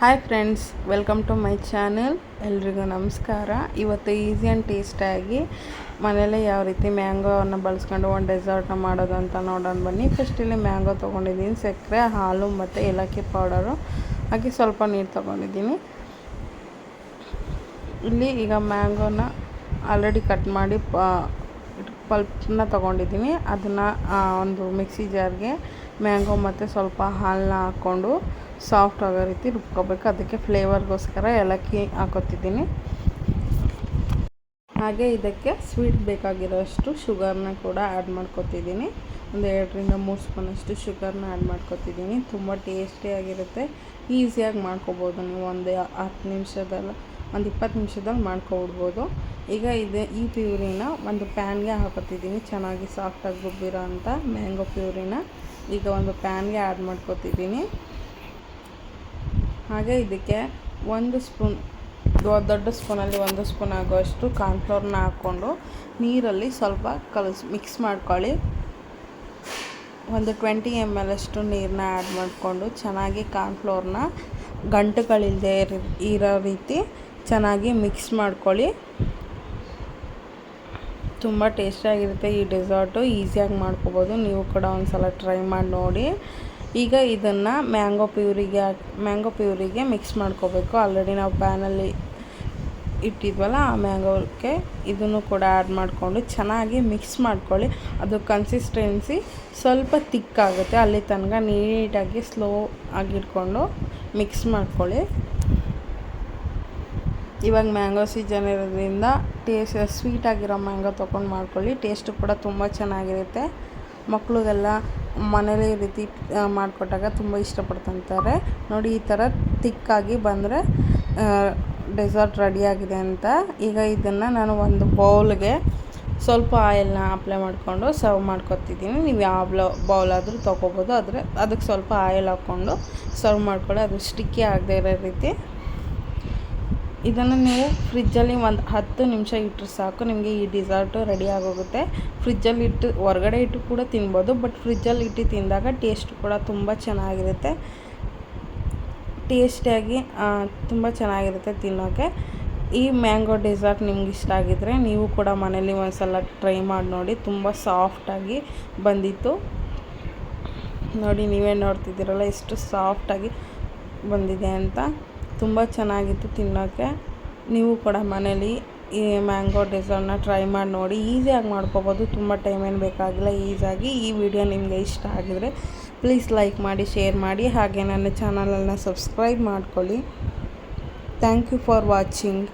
Hi friends welcome to my channel ಎಲ್ರಿಗೂ ನಮಸ್ಕಾರ. ಇವತ್ತು ಈಸಿ ಆ್ಯಂಡ್ ಟೇಸ್ಟಾಗಿ ಮನೇಲೇ ಯಾವ ರೀತಿ ಮ್ಯಾಂಗೋವನ್ನು ಬಳಸ್ಕೊಂಡು ಒಂದು ಡೆಸರ್ಟ್ನ ಮಾಡೋದು ಅಂತ ನೋಡೋಣ ಬನ್ನಿ. ಫಸ್ಟ್ ಇಲ್ಲಿ ಮ್ಯಾಂಗೋ ತೊಗೊಂಡಿದ್ದೀನಿ, ಸಕ್ಕರೆ, ಹಾಲು ಮತ್ತು ಏಲಕ್ಕಿ ಪೌಡರು ಹಾಗೆ ಸ್ವಲ್ಪ ನೀರು ತೊಗೊಂಡಿದ್ದೀನಿ. ಇಲ್ಲಿ ಈಗ ಮ್ಯಾಂಗೋನ ಆಲ್ರೆಡಿ ಕಟ್ ಮಾಡಿ ಪಲ್ಪ್ನ ತೊಗೊಂಡಿದ್ದೀನಿ. ಅದನ್ನು ಒಂದು ಮಿಕ್ಸಿ ಜಾರ್ಗೆ ಮ್ಯಾಂಗೋ ಮತ್ತು ಸ್ವಲ್ಪ ಹಾಲನ್ನ ಹಾಕ್ಕೊಂಡು ಸಾಫ್ಟ್ ಆಗೋ ರೀತಿ ರುಬ್ಕೋಬೇಕು. ಅದಕ್ಕೆ ಫ್ಲೇವರ್ಗೋಸ್ಕರ ಏಲಕ್ಕಿ ಹಾಕೋತಿದ್ದೀನಿ. ಹಾಗೆ ಇದಕ್ಕೆ ಸ್ವೀಟ್ ಬೇಕಾಗಿರೋಷ್ಟು ಶುಗರ್ನ ಕೂಡ ಆ್ಯಡ್ ಮಾಡ್ಕೊತಿದ್ದೀನಿ. ಒಂದು ಎರಡರಿಂದ ಮೂರು ಸ್ಪೂನಷ್ಟು ಶುಗರ್ನ ಆ್ಯಡ್ ಮಾಡ್ಕೊತಿದ್ದೀನಿ. ತುಂಬ ಟೇಸ್ಟಿಯಾಗಿರುತ್ತೆ ಈಸಿಯಾಗಿ ಮಾಡ್ಕೊಬೋದು ನೀವು ಒಂದು ಹತ್ತು ನಿಮಿಷದಲ್ಲ ಒಂದು ಇಪ್ಪತ್ತು ನಿಮಿಷದಲ್ಲಿ ಮಾಡ್ಕೊಬಿಡ್ಬೋದು ಈಗ ಇದೆ ಈ ಪ್ಯೂರಿನ ಒಂದು ಪ್ಯಾನ್ಗೆ ಹಾಕೋತಿದ್ದೀನಿ. ಚೆನ್ನಾಗಿ ಸಾಫ್ಟಾಗಿ ರುಬ್ಬಿರೋ ಅಂಥ ಮ್ಯಾಂಗೋ ಪ್ಯೂರಿನ ಈಗ ಒಂದು ಪ್ಯಾನ್ಗೆ ಆ್ಯಡ್ ಮಾಡ್ಕೊತಿದ್ದೀನಿ. ಹಾಗೆ ಇದಕ್ಕೆ ಒಂದು ಸ್ಪೂನ್ ದೊಡ್ಡ ಸ್ಪೂನಲ್ಲಿ ಒಂದು ಸ್ಪೂನ್ ಆಗೋಷ್ಟು ಕಾರ್ನ್ಫ್ಲೋರ್ನ ಹಾಕ್ಕೊಂಡು ನೀರಲ್ಲಿ ಸ್ವಲ್ಪ ಕಲಸಿ ಮಿಕ್ಸ್ ಮಾಡ್ಕೊಳ್ಳಿ. ಒಂದು ಟ್ವೆಂಟಿ ಎಂ ಎಲ್ ಅಷ್ಟು ನೀರನ್ನ ಆ್ಯಡ್ ಮಾಡಿಕೊಂಡು ಚೆನ್ನಾಗಿ ಕಾರ್ನ್ಫ್ಲೋರ್ನ ಗಂಟುಗಳಿಲ್ಲದೆ ಇರೋ ರೀತಿ ಚೆನ್ನಾಗಿ ಮಿಕ್ಸ್ ಮಾಡ್ಕೊಳ್ಳಿ. ತುಂಬ ಟೇಸ್ಟಿಯಾಗಿರುತ್ತೆ ಈ ಡೆಸರ್ಟು. ಈಸಿಯಾಗಿ ಮಾಡ್ಕೋಬೋದು. ನೀವು ಕೂಡ ಒಂದು ಸಲ ಟ್ರೈ ಮಾಡಿ ನೋಡಿ. ಈಗ ಇದನ್ನು ಮ್ಯಾಂಗೋ ಪ್ಯೂರಿಗೆ ಮ್ಯಾಂಗೋ ಪ್ಯೂರಿಗೆ ಮಿಕ್ಸ್ ಮಾಡ್ಕೋಬೇಕು. ಆಲ್ರೆಡಿ ನಾವು ಪ್ಯಾನಲ್ಲಿ ಇಟ್ಟಿದ್ವಲ್ಲ ಆ ಮ್ಯಾಂಗೋಕ್ಕೆ ಇದನ್ನು ಕೂಡ ಆ್ಯಡ್ ಮಾಡಿಕೊಂಡು ಚೆನ್ನಾಗಿ ಮಿಕ್ಸ್ ಮಾಡ್ಕೊಳ್ಳಿ. ಅದು ಕನ್ಸಿಸ್ಟೆನ್ಸಿ ಸ್ವಲ್ಪ ತಿಕ್ಕಾಗುತ್ತೆ. ಅಲ್ಲಿ ತನಕ ನೀಟಾಗಿ ಸ್ಲೋ ಆಗಿಟ್ಕೊಂಡು ಮಿಕ್ಸ್ ಮಾಡ್ಕೊಳ್ಳಿ. ಇವಾಗ ಮ್ಯಾಂಗೋ ಸೀಸನ್ ಇರೋದ್ರಿಂದ ಟೇಸ್ಟ್ ಸ್ವೀಟಾಗಿರೋ ಮ್ಯಾಂಗೋ ತೊಗೊಂಡು ಮಾಡ್ಕೊಳ್ಳಿ. ಟೇಸ್ಟು ಕೂಡ ತುಂಬ ಚೆನ್ನಾಗಿರುತ್ತೆ. ಮಕ್ಕಳಿಗೆಲ್ಲ ಮನೇಲಿ ಈ ರೀತಿ ಮಾಡಿಕೊಟ್ಟಾಗ ತುಂಬ ಇಷ್ಟಪಡ್ತಂತಾರೆ. ನೋಡಿ, ಈ ಥರ ತಿಕ್ಕಾಗಿ ಬಂದರೆ ಡೆಸರ್ಟ್ ರೆಡಿಯಾಗಿದೆ ಅಂತ. ಈಗ ಇದನ್ನು ನಾನು ಒಂದು ಬೌಲ್ಗೆ ಸ್ವಲ್ಪ ಆಯಿಲ್ನ ಅಪ್ಲೈ ಮಾಡಿಕೊಂಡು ಸರ್ವ್ ಮಾಡ್ಕೊತಿದ್ದೀನಿ. ನೀವು ಯಾವ ಬೌಲಾದರೂ ತೊಗೋಬೋದು. ಆದರೆ ಅದಕ್ಕೆ ಸ್ವಲ್ಪ ಆಯಿಲ್ ಹಾಕ್ಕೊಂಡು ಸರ್ವ್ ಮಾಡ್ಕೊಳ್ಳಿ. ಅದು ಸ್ಟಿಕ್ಕಿ ಆಗದೆ ಇರೋ ರೀತಿ. ಇದನ್ನು ನೀವು ಫ್ರಿಜ್ಜಲ್ಲಿ ಒಂದು ಹತ್ತು ನಿಮಿಷ ಇಟ್ಟರೆ ಸಾಕು, ನಿಮಗೆ ಈ ಡಿಸರ್ಟು ರೆಡಿ ಆಗೋಗುತ್ತೆ. ಫ್ರಿಜ್ಜಲ್ಲಿ ಇಟ್ಟು ಹೊರಗಡೆ ಇಟ್ಟು ಕೂಡ ತಿನ್ಬೋದು ಬಟ್ ಫ್ರಿಜ್ಜಲ್ಲಿ ಇಟ್ಟು ತಿಂದಾಗ ಟೇಸ್ಟ್ ಕೂಡ ತುಂಬ ಚೆನ್ನಾಗಿರುತ್ತೆ. ಟೇಸ್ಟಿಯಾಗಿ ತುಂಬ ಚೆನ್ನಾಗಿರುತ್ತೆ ತಿನ್ನೋಕ್ಕೆ ಈ ಮ್ಯಾಂಗೋ ಡೆಸರ್ಟ್ ನಿಮ್ಗೆ ಇಷ್ಟ ಆಗಿದ್ರೆ ನೀವು ಕೂಡ ಮನೇಲಿ ಒಂದು ಸಲ ಟ್ರೈ ಮಾಡಿ ನೋಡಿ, ತುಂಬ ಸಾಫ್ಟಾಗಿ ಬಂದಿತ್ತು. ನೋಡಿ, ನೀವೇ ನೋಡ್ತಿದ್ದೀರಲ್ಲ, ಎಷ್ಟು ಸಾಫ್ಟಾಗಿ ಬಂದಿದೆ ಅಂತ. ತುಂಬ ಚೆನ್ನಾಗಿತ್ತು ತಿನ್ನೋಕ್ಕೆ. ನೀವು ಕೂಡ ಮನೇಲಿ ಈ ಮ್ಯಾಂಗೋ ಡೆಸರ್ಟ್ನ ಟ್ರೈ ಮಾಡಿ ನೋಡಿ. ಈಸಿಯಾಗಿ ಮಾಡ್ಕೋಬೋದು. ತುಂಬ ಟೈಮ್ ಏನು ಬೇಕಾಗಿಲ್ಲ. ಈಸಿಯಾಗಿ ಈ ವಿಡಿಯೋ ನಿಮಗೆ ಇಷ್ಟ ಆಗಿದರೆ ಪ್ಲೀಸ್ ಲೈಕ್ ಮಾಡಿ, ಶೇರ್ ಮಾಡಿ. ಹಾಗೆ ನನ್ನ ಚಾನಲನ್ನು ಸಬ್ಸ್ಕ್ರೈಬ್ ಮಾಡ್ಕೊಳ್ಳಿ. Thank you for watching.